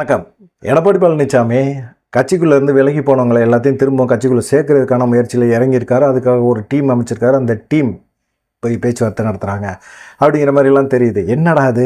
வணக்கம். எடப்பாடி பழனிசாமி கட்சிக்குள்ளேருந்து விலகி போனவங்களை எல்லாத்தையும் திரும்ப கட்சிக்குள்ளே சேர்க்கறதுக்கான முயற்சியில் இறங்கியிருக்காரு. அதுக்காக ஒரு டீம் அமைச்சிருக்காரு. அந்த டீம் போய் பேச்சுவார்த்தை நடத்துகிறாங்க அப்படிங்கிற மாதிரிலாம் தெரியுது. என்னடா அது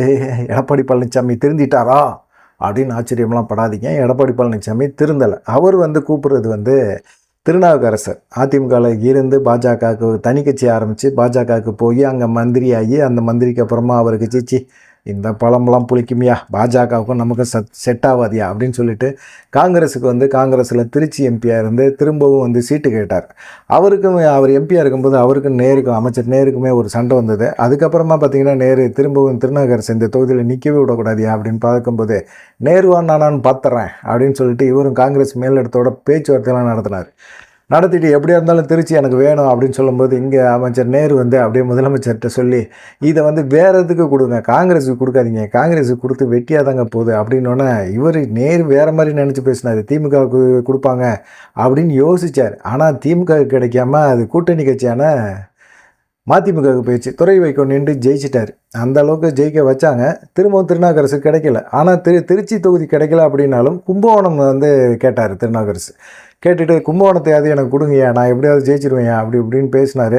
எடப்பாடி பழனிசாமி திருந்திட்டாரா? அப்படின்னு ஆச்சரியம்லாம் படாதீங்க. எடப்பாடி பழனிசாமி திருந்தலை. அவர் வந்து கூப்பிட்றது வந்து திருநாவுக்கரசர். அதிமுகவில் இருந்து பாஜகவுக்கு தனி கட்சி ஆரம்பித்து பாஜகவுக்கு போய் அங்கே மந்திரியாகி அந்த மந்திரிக்கு அப்புறமா அவருக்கு சீச்சி இந்த பழம்லாம் புளிக்குமியா? பாஜகவுக்கும் நமக்கும் செட் செட் ஆகாதியா அப்படின்னு சொல்லிட்டு காங்கிரஸுக்கு வந்து காங்கிரஸில் திருச்சி எம்பியாக இருந்து திரும்பவும் வந்து சீட்டு கேட்டார். அவருக்கும் அவர் எம்பியாக இருக்கும்போது அவருக்கும் நேருக்கும் அமைச்சர் நேருக்குமே ஒரு சண்டை வந்தது. அதுக்கப்புறமா பார்த்தீங்கன்னா நேரு திரும்பவும் திருநகர் இந்த தொகுதியில் நிற்கவே விடக்கூடாதியா? அப்படின்னு பார்க்கும்போது நேருவா நானான்னு பார்த்துறேன் அப்படின்னு சொல்லிட்டு இவரும் காங்கிரஸ் மேலிடத்தோட பேச்சுவார்த்தைலாம் நடத்தினார். நடத்திட்டு எப்படியா இருந்தாலும் திருச்சி எனக்கு வேணும் அப்படின்னு சொல்லும்போது இங்கே அமைச்சர் நேரு வந்து அப்படியே முதலமைச்சர்கிட்ட சொல்லி இதை வந்து வேறு எதுக்கு கொடுங்க? காங்கிரஸுக்கு கொடுக்காதீங்க. காங்கிரஸுக்கு கொடுத்து வெட்டியாக தாங்க போகுது. அப்படின்னோடனே இவர் நேரு வேறு மாதிரி நினச்சி பேசினார். திமுகவுக்கு கொடுப்பாங்க அப்படின்னு யோசித்தார் ஆனால் திமுக கிடைக்காம அது கூட்டணி கட்சியான மதிமுகவுக்கு போயிடுச்சு. துறை வைக்கோ நின்று ஜெயிச்சிட்டார். அந்த அளவுக்கு ஜெயிக்க வச்சாங்க. திரும்பவும் திருநாகரசு கிடைக்கல. ஆனால் திரு திருச்சி தொகுதி கிடைக்கல அப்படின்னாலும் கும்பகோணம் வந்து கேட்டார் திருநாகரசு கேட்டுட்டு கும்பகோணத்தையாவது எனக்கு கொடுங்கய்யா. நான் எப்படியாவது ஜெயிச்சிருவேன் அப்படி இப்படின்னு பேசினார்.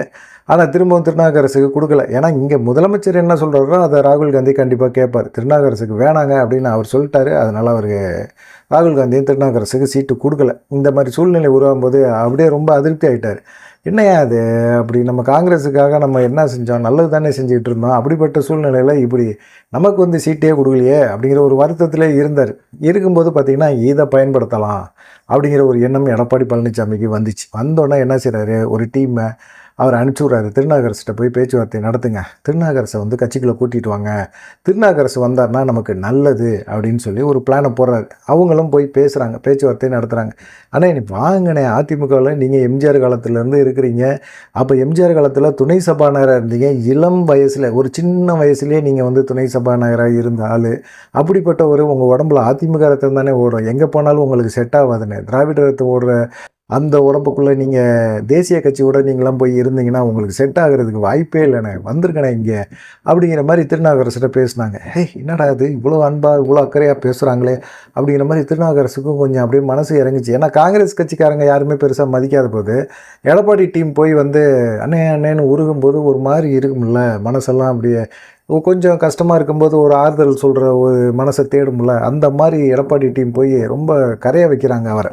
ஆனால் திரும்பவும் திருநாகரசுக்கு கொடுக்கல. ஏன்னா இங்கே முதலமைச்சர் என்ன சொல்கிறாரோ அதை ராகுல் காந்தி கண்டிப்பாக கேட்பார். திருநாகரசுக்கு வேணாங்க அப்படின்னு அவர் சொல்லிட்டாரு. அதனால் அவருக்கு ராகுல் காந்தியும் திருநாகரசுக்கு சீட்டு கொடுக்கல. இந்த மாதிரி சூழ்நிலை உருவாகும் போது அப்படியே ரொம்ப அதிருப்தி ஆகிட்டார் என்னையா அது அப்படி நம்ம காங்கிரஸுக்காக நம்ம என்ன செஞ்சோம்? நல்லது தானே செஞ்சுக்கிட்டு இருந்தோம். அப்படிப்பட்ட சூழ்நிலையில் இப்படி நமக்கு வந்து சீட்டே கொடுக்கலையே அப்படிங்கிற ஒரு வருத்தத்திலே இருந்தார். இருக்கும்போது பார்த்திங்கன்னா இதை பயன்படுத்தலாம் அப்படிங்கிற ஒரு எண்ணம் எடப்பாடி பழனிசாமிக்கு வந்துச்சு. வந்தோடனே என்ன செய்கிறாரு ஒரு டீமை அவர் அனுப்பிச்சி விட்றாரு திருநாகரசிட்ட போய் பேச்சுவார்த்தை நடத்துங்க. திருநாகரசை வந்து கட்சிக்குள்ளே கூட்டிகிட்டு வாங்க. திருநாகரசு வந்தார்னா நமக்கு நல்லது அப்படின்னு சொல்லி ஒரு பிளானை போடுறாரு. அவங்களும் போய் பேசுகிறாங்க பேச்சுவார்த்தை நடத்துகிறாங்க ஆனால் நீ வாங்கினே. அதிமுகவில் நீங்கள் எம்ஜிஆர் காலத்துலேருந்து இருக்கிறீங்க. அப்போ எம்ஜிஆர் காலத்தில் துணை சபாநாயகராக இருந்தீங்க. இளம் வயசில் ஒரு சின்ன வயசுலேயே நீங்கள் வந்து துணை சபாநாயகராக இருந்த ஆள். அப்படிப்பட்ட ஒரு உங்கள் உடம்புல அதிமுக ரத்தம் தானே ஓடும். எங்கே போனாலும் உங்களுக்கு செட் ஆகாதுன்னு. திராவிட ரத்தம் ஓடுற அந்த உடம்புக்குள்ளே நீங்கள் தேசிய கட்சியோட நீங்களாம் போய் இருந்தீங்கன்னா உங்களுக்கு செட் ஆகிறதுக்கு வாய்ப்பே இல்லைண்ணே. வந்திருக்கண்ணே இங்கே. அப்படிங்கிற மாதிரி திருநாகரசிட்ட பேசினாங்க. ஹே என்னடா இது? இவ்வளோ அன்பாக இவ்வளோ அக்கறையாக பேசுகிறாங்களே அப்படிங்கிற மாதிரி திருநாகரசுக்கும் கொஞ்சம் அப்படியே மனசு இறங்குச்சு. ஏன்னா காங்கிரஸ் கட்சிக்காரங்க யாருமே பெருசாக மதிக்காத போது எடப்பாடி டீம் போய் வந்து அண்ணே அண்ணேன்னு உருகும்போது ஒரு மாதிரி இருக்கும்ல மனசெல்லாம் அப்படியே கொஞ்சம் கஷ்டமாக இருக்கும்போது ஒரு ஆறுதல் சொல்கிற ஒரு மனசை தேடும்ல. அந்த மாதிரி எடப்பாடி டீம் போய் ரொம்ப கரைய வைக்கிறாங்க அவரை.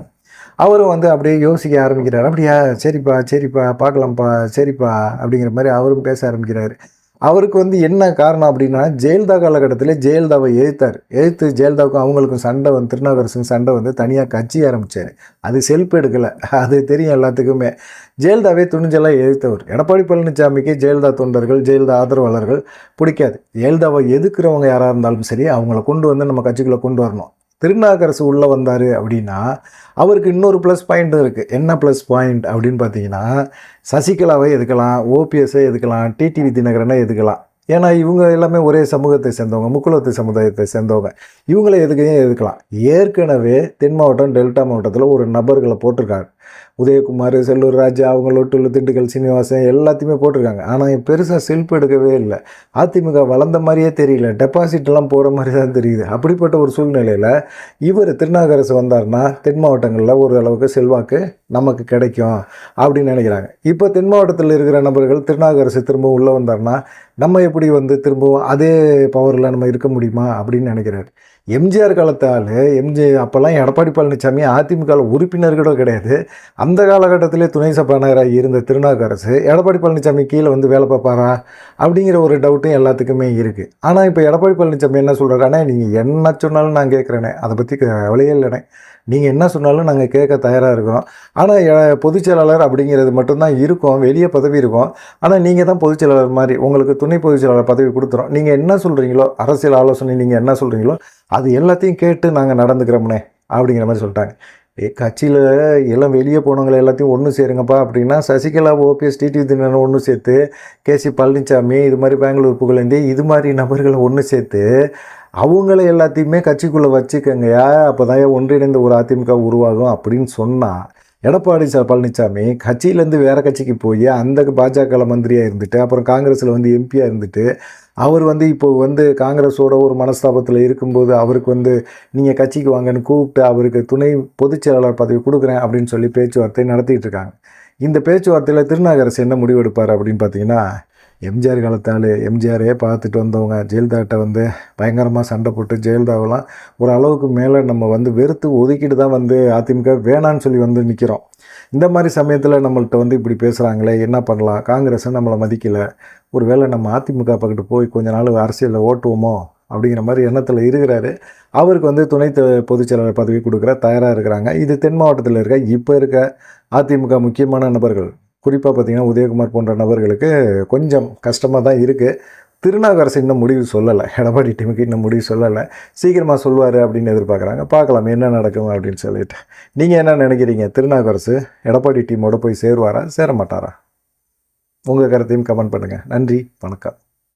அவரும் வந்து அப்படியே யோசிக்க ஆரம்பிக்கிறார். அப்படியா சரிப்பா சரிப்பா பார்க்கலாம்ப்பா சரிப்பா அப்படிங்கிற மாதிரி அவரும் பேச ஆரம்பிக்கிறார். அவருக்கு வந்து என்ன காரணம் அப்படின்னா ஜெயலலிதா காலகட்டத்தில் ஜெயலலிதாவை எதிர்த்தார். எதிர்த்து ஜெயலலிதாவுக்கும் அவங்களுக்கும் சண்டை வந்து திருநாவுக்கரசுக்கும் சண்டை வந்து தனியாக கட்சி ஆரம்பித்தார் அது செல்ஃப் எடுக்கலை. அது தெரியும் எல்லாத்துக்குமே. ஜெயலலிதாவே துணிஞ்செல்லாம் எதிர்த்தவர். எடப்பாடி பழனிசாமிக்கு ஜெயலலிதா தொண்டர்கள் ஜெயலலிதா ஆதரவாளர்கள் பிடிக்காது. ஜெயலலிதாவை எதுக்குறவங்க யாராக இருந்தாலும் சரி அவங்கள கொண்டு வந்து நம்ம கட்சிக்குள்ளே கொண்டு வரணும். திருநாகரசு உள்ளே வந்தார் அப்படின்னா அவருக்கு இன்னொரு ப்ளஸ் பாயிண்ட்டும் இருக்குது என்ன ப்ளஸ் பாயிண்ட் அப்படின்னு பார்த்தீங்கன்னா சசிகலாவை எதுக்கலாம் ஓபிஎஸ்ஸை எதுக்கலாம் டிடிவி தினகரனை எதுக்கலாம். ஏன்னா இவங்க எல்லாமே ஒரே சமூகத்தை சேர்ந்தவங்க முக்குலத்து சமுதாயத்தை சேர்ந்தவங்க. இவங்களை எதுக்கையும் எதுக்கலாம் ஏற்கனவே தென் மாவட்டம் டெல்டா மாவட்டத்தில் ஒரு நபர்களை போட்டிருக்காங்க. உதயகுமார் செல்லூர் ராஜா அவங்க லொட்டுள்ள திண்டுக்கல் சீனிவாசன் எல்லாத்தையுமே போட்டிருக்காங்க. ஆனால் பெருசாக செல்ஃப் எடுக்கவே இல்லை. அதிமுக வளர்ந்த மாதிரியே தெரியல. டெபாசிட்லாம் போகிற மாதிரி தான் தெரியுது. அப்படிப்பட்ட ஒரு சூழ்நிலையில் இவர் திருநாகரசு வந்தார்னா தென் மாவட்டங்களில் ஒரு அளவுக்கு செல்வாக்கு நமக்கு கிடைக்கும் அப்படின்னு நினைக்கிறாங்க. இப்போ தென் மாவட்டத்தில் இருக்கிற நபர்கள் திருநாகரசு திரும்ப உள்ளே வந்தார்னா நம்ம எப்படி வந்து திரும்பவும் அதே பவரில் நம்ம இருக்க முடியுமா அப்படின்னு நினைக்கிறாரு. எம்ஜிஆர் காலத்தால் எம்ஜி அப்போல்லாம் எடப்பாடி பழனிசாமி அதிமுகவில் உறுப்பினர்களோ கிடையாது. அந்த காலகட்டத்திலே துணை சபாநாயகராக இருந்த திருநாவுக்கரசு எடப்பாடி பழனிசாமி கீழே வந்து வேலை பார்ப்பாரா? அப்படிங்கிற ஒரு டவுட்டும் எல்லாத்துக்குமே இருக்குது ஆனால் இப்போ எடப்பாடி பழனிசாமி என்ன சொல்கிறாரு நீங்கள் என்ன சொன்னாலும் நான் கேட்குறேனே. அதை பற்றி கவலையே இல்லைண்ணே. நீங்கள் என்ன சொன்னாலும் நாங்கள் கேட்க தயாராக இருக்கிறோம். ஆனால் பொதுச் செயலாளர் அப்படிங்கிறது மட்டும்தான் இருக்கும். வெளியே பதவி இருக்கும். ஆனால் நீங்கள் தான் பொதுச் செயலாளர் மாதிரி உங்களுக்கு துணை பொதுச் செயலாளர் பதவி கொடுத்துரும் நீங்கள் என்ன சொல்கிறீங்களோ அரசியல் ஆலோசனை நீங்கள் என்ன சொல்கிறீங்களோ அது எல்லாத்தையும் கேட்டு நாங்கள் நடந்துக்கிறோம்னே அப்படிங்கிற மாதிரி சொல்லிட்டாங்க. ஏ கட்சியில் எல்லாம் வெளியே போனவங்களை எல்லாத்தையும் ஒன்று சேருங்கப்பா அப்படின்னா சசிகலா ஓபிஎஸ் டிடி தினகரன் ஒன்று சேர்த்து கேசி பழனிசாமி இது மாதிரி பெங்களூர் புகழேந்தி இது மாதிரி நபர்களை ஒன்று சேர்த்து அவங்கள எல்லாத்தையுமே கட்சிக்குள்ளே வச்சுக்கங்கயா அப்போ தான் ஒன்றிணைந்த ஒரு அதிமுக உருவாகும் அப்படின்னு சொன்னால் எடப்பாடி பழனிசாமி கட்சியிலேருந்து வேறு கட்சிக்கு போய் அந்த பாஜக மந்திரியாக இருந்துட்டு அப்புறம் காங்கிரஸில் வந்து எம்பியாக இருந்துட்டு அவர் வந்து இப்போ வந்து காங்கிரஸோட ஒரு மனஸ்தாபத்தில் இருக்கும்போது அவருக்கு வந்து நீங்கள் கட்சிக்கு வாங்கன்னு கூப்பிட்டு அவருக்கு துணை பொதுச் செயலாளர் பதவி கொடுக்குறேன் அப்படின்னு சொல்லி பேச்சுவார்த்தை நடத்திட்டு இருக்காங்க. இந்த பேச்சுவார்த்தையில் திருநாகரசு என்ன முடிவெடுப்பார் அப்படின்னு பார்த்தீங்கன்னா எம்ஜிஆர் காலத்தால் எம்ஜிஆரே பார்த்துட்டு வந்தவங்க ஜெயலலிதாட்ட வந்து பயங்கரமாக சண்டை போட்டு ஜெயலலிதாவெல்லாம் ஒரு அளவுக்கு மேலே நம்ம வந்து வெறுத்து ஒதுக்கிட்டு தான் வந்து அதிமுக வேணான்னு சொல்லி வந்து நிற்கிறோம் இந்த மாதிரி சமயத்தில் நம்மள்கிட்ட வந்து இப்படி பேசுகிறாங்களே என்ன பண்ணலாம்? காங்கிரஸ் நம்மளை மதிக்கலை. ஒரு வேளை நம்ம அதிமுக பக்கத்து போய் கொஞ்ச நாள் அரசியலில் ஓட்டுவோமோ? அப்படிங்கிற மாதிரி எண்ணத்தில் இருக்கிறாரு. அவருக்கு வந்து துணை த- பொதுச் செயலாளர் பதவி கொடுக்குற தயாராக இருக்கிறாங்க. இது தென் மாவட்டத்தில் இருக்க இப்போ இருக்க அதிமுக முக்கியமான நபர்கள். குறிப்பாக பார்த்தீங்கன்னா உதயகுமார் போன்ற நபர்களுக்கு கொஞ்சம் கஷ்டமாக தான் இருக்குது திருநாவுக்கரசு இன்னும் முடிவு சொல்லலை. எடப்பாடி டீமுக்கு இன்னும் முடிவு சொல்லலை. சீக்கிரமாக சொல்லுவார் அப்படின்னு எதிர்பார்க்குறாங்க. பார்க்கலாம் என்ன நடக்கும் அப்படின்னு சொல்லிட்டு. நீங்கள் என்ன நினைக்கிறீங்க? திருநாவுக்கரசு எடப்பாடி டீமோட போய் சேருவாரா? சேர மாட்டாரா உங்கள் கருத்தையும் கமெண்ட் பண்ணுங்கள் நன்றி வணக்கம்.